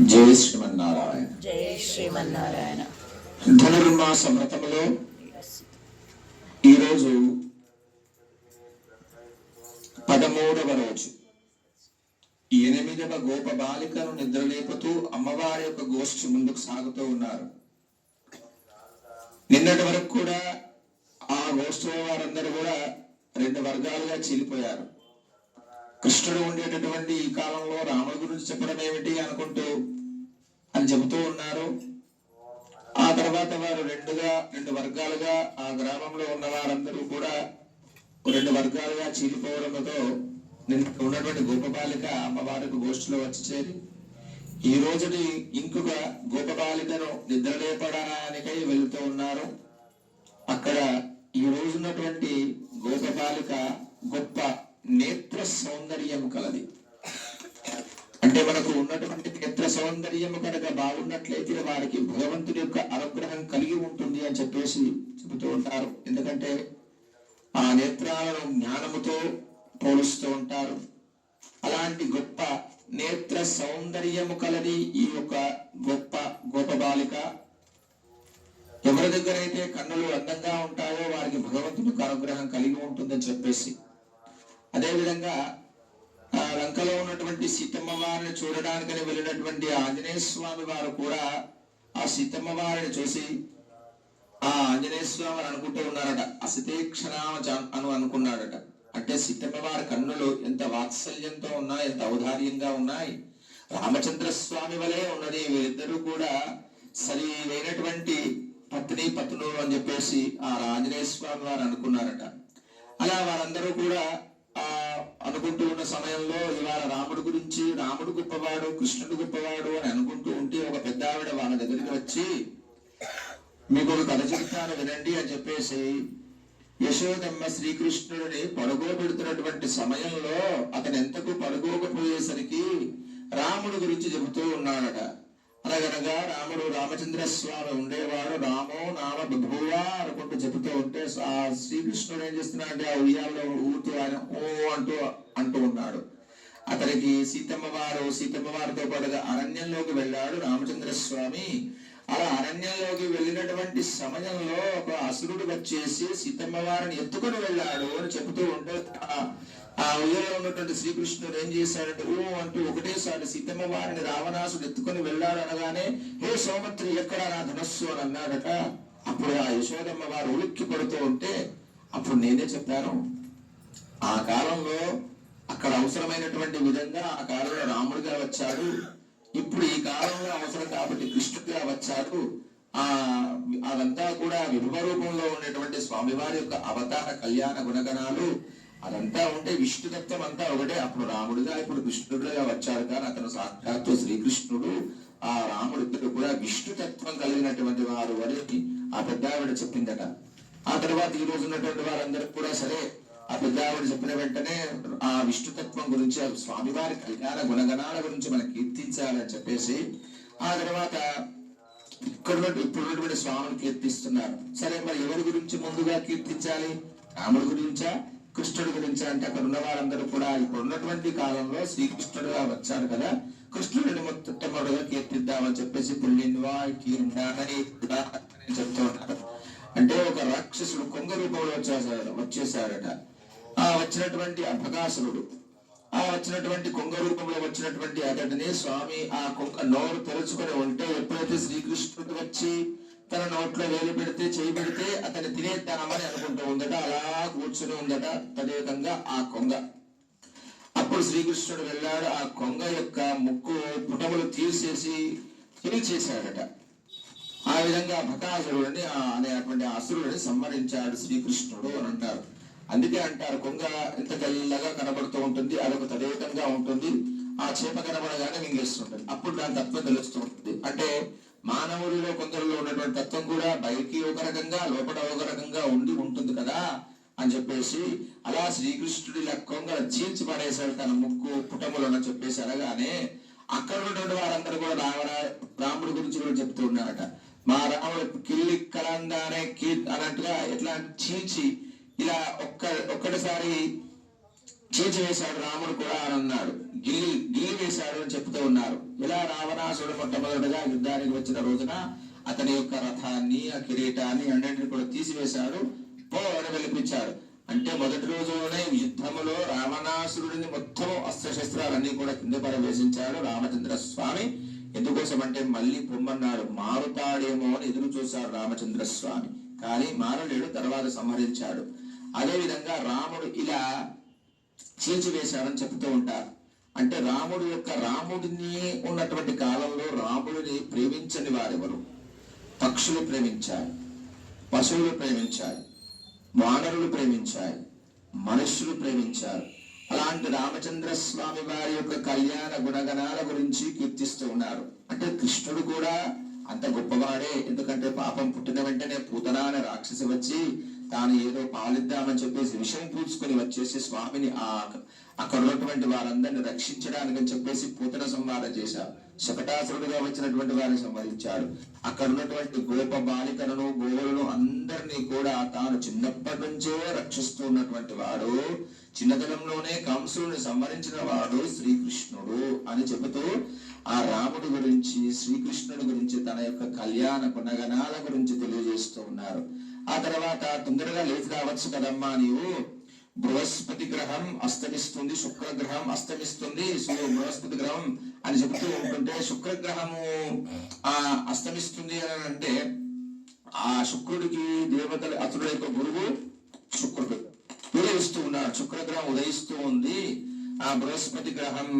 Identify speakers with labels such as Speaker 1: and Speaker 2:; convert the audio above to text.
Speaker 1: జై శ్రీమన్నారాయణ.
Speaker 2: జై శ్రీమన్నారాయణ.
Speaker 1: ధనుర్మాస వ్రతములో ఈరోజు పదమూడవ రోజు. ఎనిమిదవ గోప బాలికను నిద్రలేపుతూ అమ్మవారి యొక్క గోష్ఠి ముందుకు సాగుతూ ఉన్నారు. నిన్నటి వరకు కూడా ఆ గోష్ఠిలో వారందరూ కూడా రెండు వర్గాలుగా చీలిపోయారు. కృష్ణుడు ఉండేటటువంటి ఈ కాలంలో రాముడి గురించి చెప్పడం ఏమిటి అనుకుంటూ అని చెబుతూ ఉన్నారు. ఆ తర్వాత వారు రెండుగా రెండు వర్గాలుగా ఆ గ్రామంలో ఉన్న వారందరూ కూడా రెండు వర్గాలుగా చీలిపోవడంతో నిన్న ఉన్నటువంటి గోపబాలిక అమ్మవారికి గోష్ఠిలో వచ్చి చేరి ఈ రోజుని ఇంకొక గోపబాలికను నిద్రలేపడానికై వెళుతూ ఉన్నారు. అక్కడ ఈ రోజున్నటువంటి గోపబాలిక గొప్ప నేత్ర సౌందర్యం కలది. అంటే మనకు ఉన్నటువంటి నేత్ర సౌందర్యం కనుక బాగున్నట్లయితే వారికి భగవంతుడి యొక్క అనుగ్రహం కలిగి ఉంటుంది అని చెప్పేసి చెబుతూ ఉంటారు. ఎందుకంటే ఆ నేత్రాలను జ్ఞానముతో పోలుస్తూ ఉంటారు. అలాంటి గొప్ప నేత్ర సౌందర్యము కలది ఈ యొక్క గొప్ప గోప బాలిక. ఎవరి దగ్గర అయితే కన్నులు అందంగా ఉంటాయో వారికి భగవంతుడి యొక్క అనుగ్రహం కలిగి ఉంటుందని చెప్పేసి అదేవిధంగా ఆ లంకలో ఉన్నటువంటి సీతమ్మ వారిని చూడడానికని వెళ్ళినటువంటి ఆంజనేయ స్వామి వారు కూడా ఆ సీతమ్మ వారిని చూసి ఆ ఆంజనేయ స్వామి అని అనుకుంటూ ఉన్నారట అసితేక్షణామ జా- అను అనుకున్నాడట. అంటే సీతమ్మ వారి కన్నులు ఎంత వాత్సల్యంతో ఉన్నాయి ఎంత ఔదార్యంగా ఉన్నాయి. రామచంద్ర స్వామి వలె ఉన్నది వీరిద్దరూ కూడా సరైనటువంటి పత్ని పత్నులు అని చెప్పేసి ఆ ఆంజనేయ స్వామి వారు అనుకున్నారట. అలా వారందరూ కూడా అనుకుంటూ ఉన్న సమయంలో ఇవాళ రాముడు గురించి రాముడు గొప్పవాడు కృష్ణుడు గొప్పవాడు అని అనుకుంటూ ఉంటే ఒక పెద్ద ఆవిడ వాళ్ళ దగ్గరికి వచ్చి మీకు ఒక కథ చెప్తాను వినండి అని చెప్పేసి యశోదమ్మ శ్రీకృష్ణుడిని పడుకోబెడుతున్నటువంటి సమయంలో అతను ఎంతకు పడుకోకపోయేసరికి రాముడు గురించి చెబుతూ ఉన్నాడట. అనగనగా రాముడు రామచంద్ర స్వామి ఉండేవాడు రామో నామ బభూవ అనుకుంటూ చెబుతూ ఉంటే ఆ శ్రీకృష్ణుడు ఏం చేస్తున్నాడంటే ఆ ఉయ్యాల్లో ఊరుతూ ఆయన ఓ అంటూ అంటూ ఉన్నాడు. అతనికి సీతమ్మ వారు సీతమ్మ వారితో పాటుగా అరణ్యంలోకి వెళ్ళాడు రామచంద్ర స్వామి అలా అరణ్యంలోకి వెళ్ళినటువంటి సమయంలో ఒక అసురుడు వచ్చేసి సీతమ్మ వారిని ఎత్తుకొని వెళ్ళాడు అని చెబుతూ ఉంటే ఉన్నటువంటి శ్రీకృష్ణుడు ఏం చేశాడంటే ఓ అంటూ ఒకటేసారి సీతమ్మ వారిని రావణాసుడు ఎత్తుకొని వెళ్ళాడు అనగానే హే సోమత్రి ఎక్కడ నా ధనస్సు? అని అన్నాడట. అప్పుడు ఆ యశోదమ్మ వారు ఉలిక్కి పడుతూ ఉంటే అప్పుడు నేనే చెప్పాను ఆ కాలంలో అక్కడ అవసరమైనటువంటి విధంగా ఆ కాలంలో రాముడిగా వచ్చాడు. ఇప్పుడు ఈ కాలంలో అవసరం కాబట్టి కృష్ణుడిగా వచ్చాడు ఆ అదంతా కూడా విభవ రూపంలో ఉండేటువంటి స్వామివారి యొక్క అవతార కళ్యాణ గుణగణాలు. అదంతా ఉంటే విష్ణుతత్వం అంతా ఒకటే. అప్పుడు రాముడిగా ఇప్పుడు కృష్ణుడుగా వచ్చారు కానీ అతను సాక్షాత్తు శ్రీకృష్ణుడు. ఆ రాముడు ఇద్దరు కూడా విష్ణుతత్వం కలిగినటువంటి వారు అని ఆ పెద్ద ఆవిడ చెప్పిందట. ఆ తర్వాత ఈ రోజు ఉన్నటువంటి వారందరూ కూడా సరే ఆ పెద్ద ఆవిడ చెప్పిన వెంటనే ఆ విష్ణుతత్వం గురించి ఆ స్వామివారి కళ్యాణ గుణగణాల గురించి మనం కీర్తించాలని చెప్పేసి ఆ తర్వాత ఇక్కడ ఉన్నటువంటి- ఇప్పుడు ఉన్నటువంటి స్వామిని కీర్తిస్తున్నారు. సరే మరి ఎవరి గురించి ముందుగా కీర్తించాలి? రాముడి గురించా? కృష్ణుడి గురించి అంటే అక్కడ ఉన్న వారందరూ కూడా ఇప్పుడు ఉన్నటువంటి కాలంలో శ్రీకృష్ణుడుగా వచ్చారు కదా. కృష్ణుడిని మొట్టమొదటిగా కీర్తిద్దామని చెప్పేసి పుల్లిన్వా చెప్తూ ఉన్నారు అంటే ఒక రాక్షసుడు కొంగ రూపంలో వచ్చేసాడు వచ్చేసాడట ఆ వచ్చినటువంటి అపకాసురుడు ఆ వచ్చినటువంటి కొంగ రూపంలో వచ్చినటువంటి అతడిని స్వామి ఆ కొంగ నోరు తెరుచుకొని ఉంటే ఎప్పుడైతే శ్రీకృష్ణుడు వచ్చి తన నోట్లో వేలు పెడితే చేయి పెడితే అతన్ని తినేద్దామని అనుకుంటూ ఉందట. అలా కూర్చుని ఉందట తదేకంగా ఆ కొంగ. అప్పుడు శ్రీకృష్ణుడు వెళ్ళాడు. ఆ కొంగ యొక్క ముక్కు పుటములు తీసేసి చేశాడట ఆ విధంగా భకాసురుడిని ఆ అనేటువంటి అసురుడిని సంహరించాడు శ్రీకృష్ణుడు అని అంటారు. అందుకే అంటారు కొంగ ఇంత తెల్లగా కనబడుతూ ఉంటుంది అదొక తదేకంగా ఉంటుంది. ఆ చేప కనబడగానే మింగేస్తుంటుంది. అప్పుడు దాని తత్వం తెలుస్తూ ఉంటుంది. అంటే మానవుడిలో కొందరిలో ఉన్నటువంటి తత్వం కూడా బయటికి ఒక రకంగా లోపల ఒక రకంగా ఉండి ఉంటుంది కదా అని చెప్పేసి అలా శ్రీకృష్ణుడి కొంగ చీల్చి పడేశాడు తన ముక్కు పుటములను చెప్పేసి అనగానే అక్కడ ఉన్నటువంటి వారందరూ కూడా రావణ రాముడి గురించి కూడా చెప్తూ ఉన్నారట. మా రాముడు కిల్లి కలందానే కీ అన్నట్టుగా ఎట్లా చీల్చి ఇలా ఒక్క ఒక్కటిసారి చేచి వేశాడు రాముడు కూడా అని అన్నాడు. గిల్లి గిల్లి వేశాడు అని చెప్తూ ఉన్నారు. ఇలా రావణాసుడు మొట్టమొదటిగా యుద్ధానికి వచ్చిన రోజున అతని యొక్క రథాన్ని ఆ కిరీటాన్ని అన్నింటిని కూడా తీసివేశాడు పో అని వెలిపించాడు అంటే మొదటి రోజులోనే యుద్ధములో రావణాసురుడిని మొత్తం అస్త్రశస్త్రాలన్నీ కూడా కింద పరవేశించాడు రామచంద్ర స్వామి ఎందుకోసం అంటే మళ్ళీ పొమ్మన్నాడు. మారుతాడేమో అని ఎదురు చూశాడు రామచంద్ర స్వామి కానీ మారలేడు తర్వాత సంహరించాడు. అదే విధంగా రాముడు ఇలా చీల్చివేశారని చెప్తూ ఉంటారు. అంటే రాముడు యొక్క రాముడిని ఉన్నటువంటి కాలంలో రాముడిని ప్రేమించని వారెవరు? పక్షులు ప్రేమించాయి పశువులు ప్రేమించాయి వానరులు ప్రేమించాయి మనుషులు ప్రేమించారు అలాంటి రామచంద్ర స్వామి వారి యొక్క కళ్యాణ గుణగణాల గురించి కీర్తిస్తూ ఉన్నారు. అంటే కృష్ణుడు కూడా అంత గొప్పవాడే. ఎందుకంటే పాపం పుట్టిన వెంటనే పూతన అనే రాక్షసి వచ్చి తాను ఏదో పాలిద్దామని చెప్పేసి విషయం పూచుకొని వచ్చేసి స్వామిని ఆ అక్కడ ఉన్నటువంటి వారందరిని రక్షించడానికి అని చెప్పేసి పూతన సంవాదం చేశారు. శకటాసురుడుగా వచ్చినటువంటి వారిని సంహరించాడు అక్కడ ఉన్నటువంటి గోప బాలికలను గోవులను అందరినీ కూడా తాను చిన్నప్పటి నుంచే రక్షిస్తూ ఉన్నటువంటి వాడు చిన్నతనంలోనే కంసుని సంహరించిన వాడు శ్రీకృష్ణుడు అని చెబుతూ ఆ రాముడి గురించి శ్రీకృష్ణుడి గురించి తన యొక్క కళ్యాణ గుణగణాల గురించి తెలియజేస్తూ ఉన్నారు. ఆ తర్వాత తొందరగా లేచి రావచ్చు కదమ్మా నీవు. బృహస్పతి గ్రహం అస్తమిస్తుంది శుక్రగ్రహం అస్తమిస్తుంది. సో బృహస్పతి గ్రహం అని చెబుతూ ఉంటుంటే శుక్రగ్రహము ఆ అస్తమిస్తుంది అని అంటే ఆ శుక్రుడికి దేవతల అతడు యొక్క గురువు శుక్రుడు. ఉదయిస్తూ ఉన్నాడు శుక్రగ్రహం ఉదయిస్తూ ఉంది. ఆ బృహస్పతి గ్రహం